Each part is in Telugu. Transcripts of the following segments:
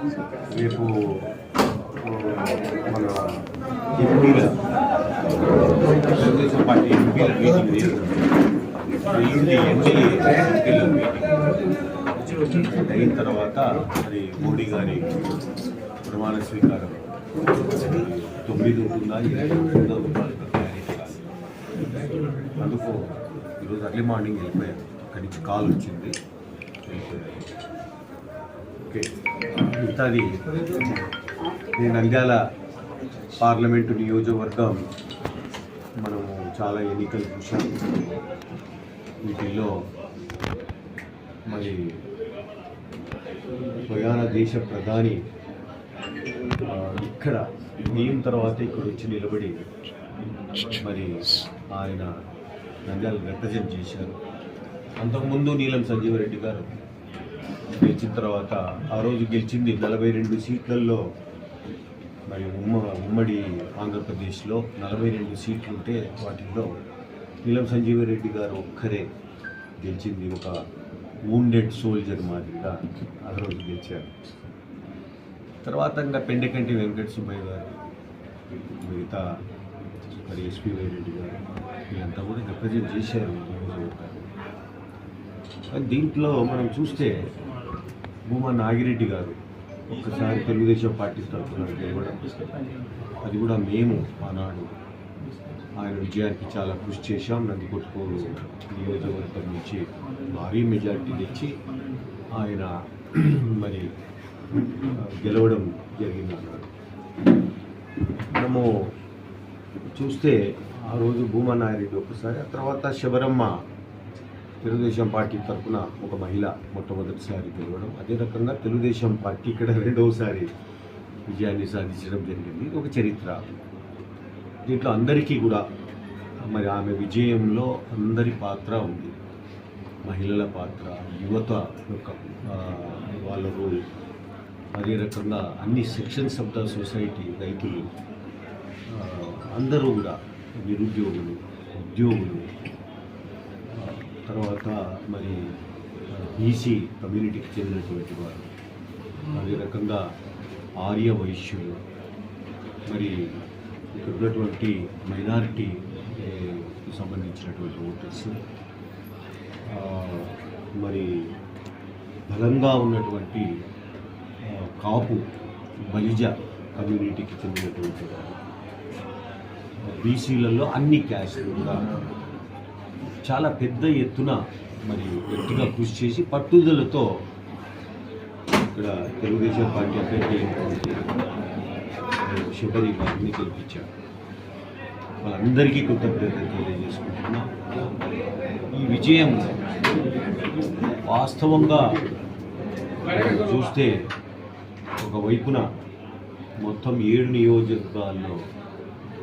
రేపు మన ఎంపీల తెలుగుదేశం పార్టీ ఎంపీల మీటింగ్ జరిగింది ఎన్డీఏ ఎంపీల మీటింగ్. అయిన తర్వాత మరి మోడీ గారి ప్రమాణ స్వీకారం. తొమ్మిది ఉంటుందా? ఇరవై ఉంటుందా? అందుకు ఈరోజు అర్లీ మార్నింగ్ వెళ్ళిపోయాను. అక్కడి నుంచి కాల్ వచ్చింది. వెళ్ళిపోయాను. ఓకే. మిగతాది నేను నంద్యాల పార్లమెంటు నియోజకవర్గం మనము చాలా ఎన్నికలు చూసాం వీటిల్లో మరి ప్రయాణ దేశ ప్రధాని ఇక్కడ దీని తర్వాత ఇక్కడ వచ్చి నిలబడి మరి ఆయన నంద్యాల రిప్రజెంట్ చేశారు. అంతకుముందు నీలం సంజీవరెడ్డి గారు గెలిచిన తర్వాత ఆ రోజు గెలిచింది నలభై రెండు సీట్లలో మరి ఉమ్మ ఉమ్మడి ఆంధ్రప్రదేశ్లో నలభై రెండు సీట్లు ఉంటే వాటిల్లో నీలం సంజీవరెడ్డి గారు ఒక్కరే గెలిచింది. ఒక వూండెడ్ సోల్జర్ మాదిరిగా ఆ రోజు గెలిచారు. తర్వాత ఇంకా పెండెకంటి వెంకట సుబ్బయ్య గారు మిగతా మరి ఎస్పీ రెడ్డి గారు వీళ్ళంతా కూడా రిప్రజెంట్ చేశారు. కానీ దీంట్లో మనం చూస్తే భూమా నాగిరెడ్డి గారు ఒక్కసారి తెలుగుదేశం పార్టీ తరఫున గెలవడం. అది కూడా మేము ఆనాడు ఆయన విజయానికి చాలా కృషి చేశాం. నందికొట్టుకోరు నియోజకవర్గం నుంచి భారీ మెజార్టీ తెచ్చి ఆయన మరి గెలవడం జరిగింది అన్నాడు మనము చూస్తే ఆ రోజు భూమా నాగిరెడ్డి ఒక్కసారి ఆ తర్వాత శబరమ్మ తెలుగుదేశం పార్టీ తరఫున ఒక మహిళ మొట్టమొదటిసారి గెలవడం అదే రకంగా తెలుగుదేశం పార్టీ ఇక్కడ రెండవసారి విజయాన్ని సాధించడం జరిగింది. ఇది ఒక చరిత్ర. దీంట్లో అందరికీ కూడా మరి ఆమె విజయంలో అందరి పాత్ర ఉంది. మహిళల పాత్ర యువత యొక్క వాళ్ళ రోల్ అదే రకంగా అన్ని సెక్షన్స్ ఆఫ్ ద సొసైటీ రైతులు అందరూ కూడా నిరుద్యోగులు ఉద్యోగులు తర్వాత మరి బీసీ కమ్యూనిటీకి చెందినటువంటి వారు. అదే రకంగా ఆర్య వైశ్యులు. మరి ఇక్కడ ఉన్నటువంటి మైనారిటీ సంబంధించినటువంటి ఓటర్స్. మరి బలంగా ఉన్నటువంటి కాపు బలిజ కమ్యూనిటీకి చెందినటువంటి వారు. బీసీలలో అన్ని క్యాస్టులు కూడా చాలా పెద్ద ఎత్తున మరి ఎత్తుగా కృషి చేసి పట్టుదలతో ఇక్కడ తెలుగుదేశం పార్టీ అభ్యర్థి శబరి గారిని గెలిపించారు. వాళ్ళందరికీ కృతజ్ఞతలు తెలియజేసుకుంటున్నా. ఈ విజయం వాస్తవంగా చూస్తే ఒకవైపున మొత్తం ఏడు నియోజకవర్గాల్లో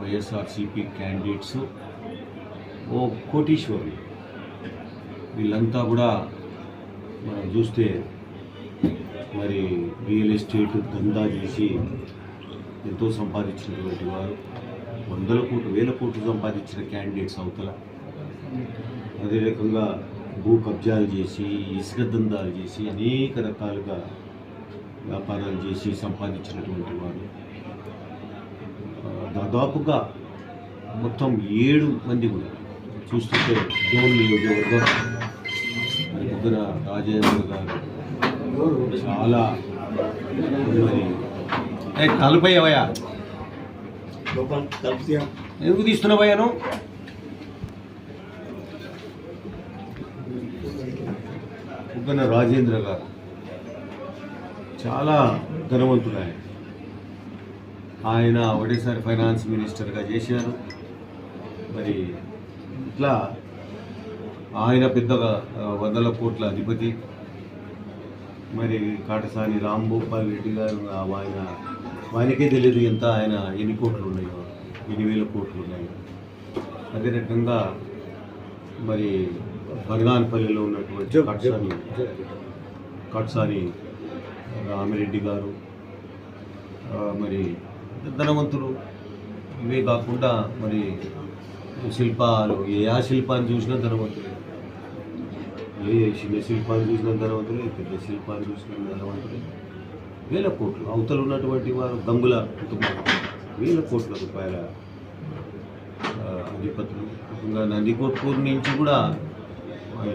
వైఎస్ఆర్సీపీ క్యాండిడేట్స్ ఓ కోటీశ్వరులు. వీళ్ళంతా కూడా మనం చూస్తే మరి రియల్ ఎస్టేట్ దందా చేసి ఎంతో సంపాదించినటువంటి వారు వందల కోట్లు వేల కోట్లు సంపాదించిన క్యాండిడేట్స్ అవతల. అదే రకంగా భూ కబ్జాలు చేసి ఇసుక దందాలు చేసి అనేక రకాలుగా వ్యాపారాలు చేసి సంపాదించినటువంటి వారు. దాదాపుగా మొత్తం ఏడు మంది కూడా చూస్తుంటే డోన్ నియోజకవర్గం మరి ముగ్గుర రాజేంద్ర గారు చాలా మరి ఏ కలిపోయావయ్యా ఎందుకు తీస్తున్నావయ్యా నువ్వు? ముగ్గున రాజేంద్ర గారు చాలా ధనవంతుడు ఆయన ఆయన ఒకటేసారి ఫైనాన్స్ మినిస్టర్గా చేశారు. మరి ఇట్లా ఆయన పెద్దగా ఆ, వందల కోట్ల అధిపతి. మరి కాటసాని రాంభూపాల్ రెడ్డి గారు ఆయన ఆయనకే తెలియదు ఎంత ఆయన ఎన్ని కోట్లు ఉన్నాయో ఎన్ని వేల కోట్లు ఉన్నాయో. అదే రకంగా మరి బనగానపల్లిలో ఉన్నటువంటి కాటసాని కాటసాని రామిరెడ్డి గారు మరి ధనవంతులు ఇవే కాకుండా మరి శిల్పాలు ఏ ఆ శిల్పాన్ని చూసినా ధనవంతులే ఏ చిన్న శిల్పాన్ని చూసినా ధనవంతులే పెద్ద శిల్పాన్ని చూసినా ధనవంతులే వేల కోట్లు అవతల ఉన్నటువంటి వారు గంగుల కుటుంబం. వేల కోట్ల రూపాయల అధిపతులు ఇంకా నందికొట్కూరు నుంచి కూడా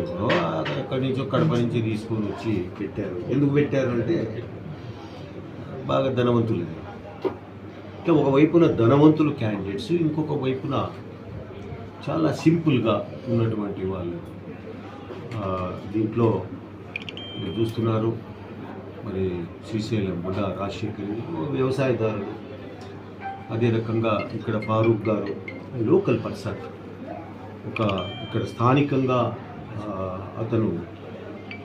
ఎవరో అక్కడి నుంచో కడప నుంచి తీసుకొని వచ్చి పెట్టారు. ఎందుకు పెట్టారు అంటే బాగా ధనవంతులు. అంటే ఒకవైపున ధనవంతులు క్యాండిడేట్స్ ఇంకొక వైపున చాలా సింపుల్గా ఉన్నటువంటి వాళ్ళు దీంట్లో మీరు చూస్తున్నారు. మరి శ్రీశైలం బుడ్డ రాజశేఖర్ వ్యవసాయదారులు అదే రకంగా ఇక్కడ ఫారూక్ గారు లోకల్ పర్సన్. ఒక ఇక్కడ స్థానికంగా అతను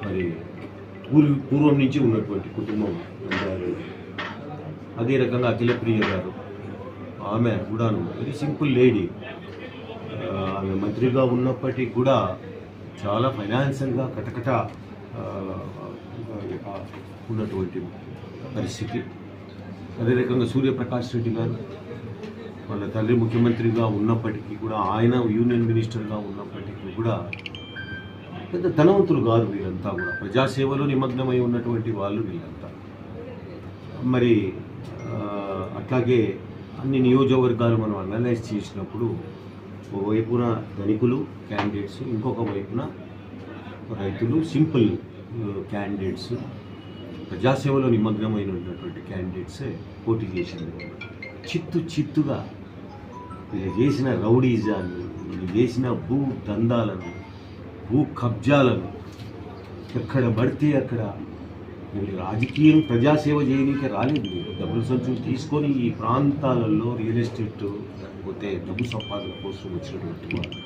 మరి పూర్వ పూర్వం నుంచి ఉన్నటువంటి కుటుంబం అదే రకంగా అఖిలప్రియ గారు. ఆమె కూడాను వెరీ సింపుల్ లేడీ ఆమె మంత్రిగా ఉన్నప్పటికీ కూడా చాలా ఫైనాన్షియల్గా కటకట ఉన్నటువంటి పరిస్థితి. అదే రకంగా సూర్యప్రకాష్ రెడ్డి గారు వాళ్ళ తల్లి ముఖ్యమంత్రిగా ఉన్నప్పటికీ కూడా ఆయన యూనియన్ మినిస్టర్గా ఉన్నప్పటికీ కూడా పెద్ద ధనవంతులు కాదు వీళ్ళంతా కూడా. ప్రజాసేవలో నిమగ్నమై ఉన్నటువంటి వాళ్ళు వీళ్ళంతా. మరి అట్లాగే అన్ని నియోజకవర్గాలు మనం అనలైజ్ చేసినప్పుడు ఒకవైపున ధనికులు క్యాండిడేట్స్ ఇంకొక వైపున రైతులు సింపుల్ క్యాండిడేట్స్ ప్రజాసేవలో నిమగ్నమైనటువంటి క్యాండిడేట్స్ పోటీ చేసింది. చిత్తు చిత్తుగా వీళ్ళు చేసిన రౌడీజాన్ని వీళ్ళు చేసిన భూ దందాలను భూ కబ్జాలను ఎక్కడ పడితే అక్కడ వీళ్ళు రాజకీయం ప్రజాసేవ చేయడానికి రాలేదు. వీళ్ళు. డబ్బులు సంచులు తీసుకొని ఈ ప్రాంతాలలో రియల్ ఎస్టేట్ లేకపోతే డబ్బు సంపాదన కోసం వచ్చినటువంటి వాళ్ళు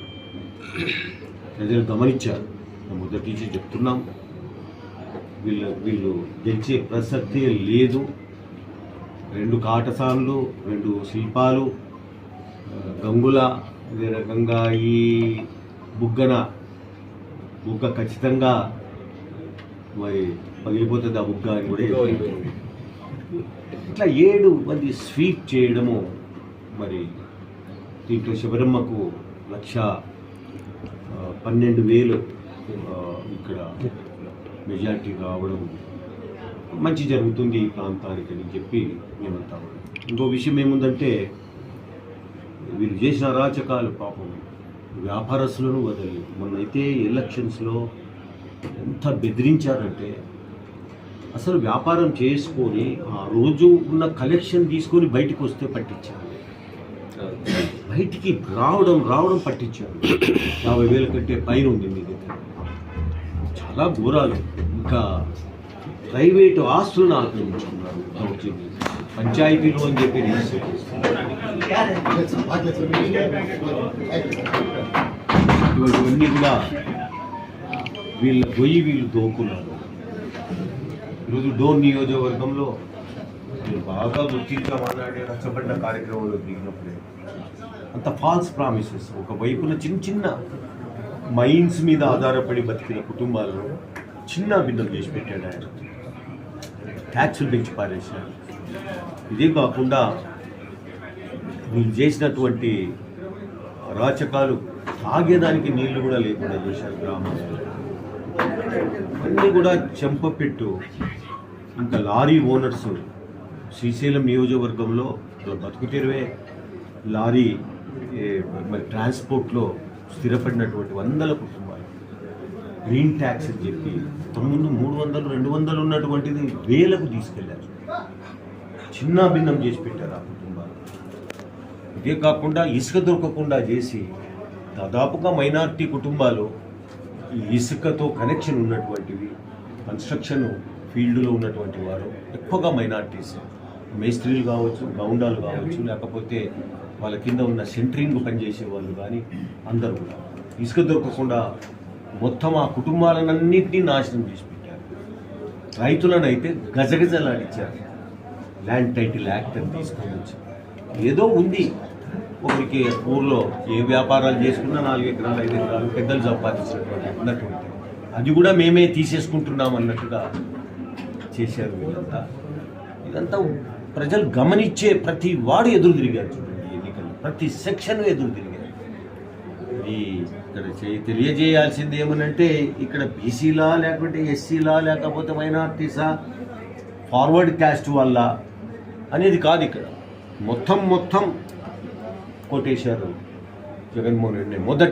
ప్రజలు గమనించారు. మేము మొదటి నుంచి చెప్తున్నాం. వీళ్ళు వీళ్ళు గెలిచే ప్రసక్తే లేదు. రెండు కాటసాన్లు రెండు శిల్పాలు గంగుల అదే రకంగా ఈ బుగ్గన బుగ్గ ఖచ్చితంగా మరి పగిలిపోతుంది ఆ బుగ్గ అని కూడా. ఇట్లా ఏడు మంది స్వీప్ చేయడము మరి దీంట్లో శబరమ్మకు లక్ష పన్నెండు వేలు ఇక్కడ మెజార్టీ రావడం మంచి జరుగుతుంది ఈ ప్రాంతానికి అని చెప్పి మేమంతా. ఇంకో విషయం ఏముందంటే వీళ్ళు చేసిన అరాచకాలు పాపం వ్యాపారస్తులను వదిలి మొన్నైతే ఎలక్షన్స్లో ఎంత బెదిరించారంటే అసలు వ్యాపారం చేసుకొని ఆ రోజు ఉన్న కలెక్షన్ తీసుకొని బయటికి వస్తే పట్టించాను బయటికి రావడం రావడం పట్టించాను యాభై వేల కంటే పైన ఉంది మీ దగ్గర. చాలా ఘోరాలు. ఇంకా ప్రైవేట్ ఆస్తులను ఆక్రమించుకున్నారు పంచాయతీలో పంచాయతీలు అని చెప్పి రిజిస్టర్ చేస్తున్నారు ఇవన్నీ కూడా వీళ్ళ గొయ్యి వీళ్ళు దోకున్నారు. ఈరోజు డోన్ నియోజకవర్గంలో మీరు బాగా గుర్తించా మాట్లాడే కష్టపడిన కార్యక్రమంలో దిగినప్పుడే అంత ఫాల్స్ ప్రామిసెస్ ఒక వైపున చిన్న చిన్న మైన్స్ మీద ఆధారపడి బతికిన కుటుంబాలను చిన్న భిన్నం చేసి పెట్టాడు ఆయన. ట్యాక్సులు పెంచి పారేశారు. ఇదే కాకుండా వీళ్ళు చేసినటువంటి అరాచకాలు తాగేదానికి నీళ్ళు కూడా లేకుండా చేశారు గ్రామాలు. అన్నీ కూడా చెంపపెట్టు ఇంకా లారీ ఓనర్స్ శ్రీశైలం నియోజకవర్గంలో అసలు బతుకు లారీ మరి ట్రాన్స్పోర్ట్లో స్థిరపడినటువంటి వందల కుటుంబాలు. గ్రీన్ ట్యాక్స్ అని చెప్పి తొమ్మిది మూడు వందలు రెండు వందలు ఉన్నటువంటిది వేలకు తీసుకెళ్ళారు. చిన్న భిన్నం చేసి పెట్టారు ఆ కుటుంబాలు. ఇదే కాకుండా ఇసుక దొరకకుండా చేసి దాదాపుగా మైనారిటీ కుటుంబాలు ఈ ఇసుకతో కనెక్షన్ ఉన్నటువంటివి కన్స్ట్రక్షన్ ఫీల్డ్లో ఉన్నటువంటి వారు ఎక్కువగా మైనార్టీస్ మేస్త్రీలు కావచ్చు గౌండాలు కావచ్చు లేకపోతే వాళ్ళ కింద ఉన్న సెంటరింగ్ పనిచేసే వాళ్ళు కానీ అందరూ కూడా. ఇసుక దొరకకుండా మొత్తం ఆ కుటుంబాలన్నింటినీ నాశనం చేసి పెట్టారు. రైతులను అయితే గజగజలాడిచ్చారు. ల్యాండ్ టైటిల్ యాక్ట్ అని తీసుకొని వచ్చి. ఏదో ఉంది. ఒకరికి ఊర్లో ఏ వ్యాపారాలు చేసుకున్నా నాలుగు ఎకరాలు ఐదు ఎకరాలు పెద్దలు సంపాదించినటువంటి ఉన్నటువంటి. అది కూడా మేమే తీసేసుకుంటున్నాం అన్నట్టుగా చేశారు వీళ్ళంతా. ఇదంతా ప్రజలు గమనించే ప్రతి వాడు ఎదురు తిరిగారు చూడండి ఎన్నికల్లో. ప్రతి సెక్షన్ ఎదురు తిరిగారు. ఈ ఇక్కడ తెలియజేయాల్సింది ఏమనంటే ఇక్కడ బీసీలా లేకపోతే ఎస్సీలా లేకపోతే మైనార్టీసా ఫార్వర్డ్ క్యాస్ట్ వల్ల అనేది కాదు ఇక్కడ. మొత్తం మొత్తం కొట్టేశారు జగన్మోహన్ రెడ్డి. మొదటి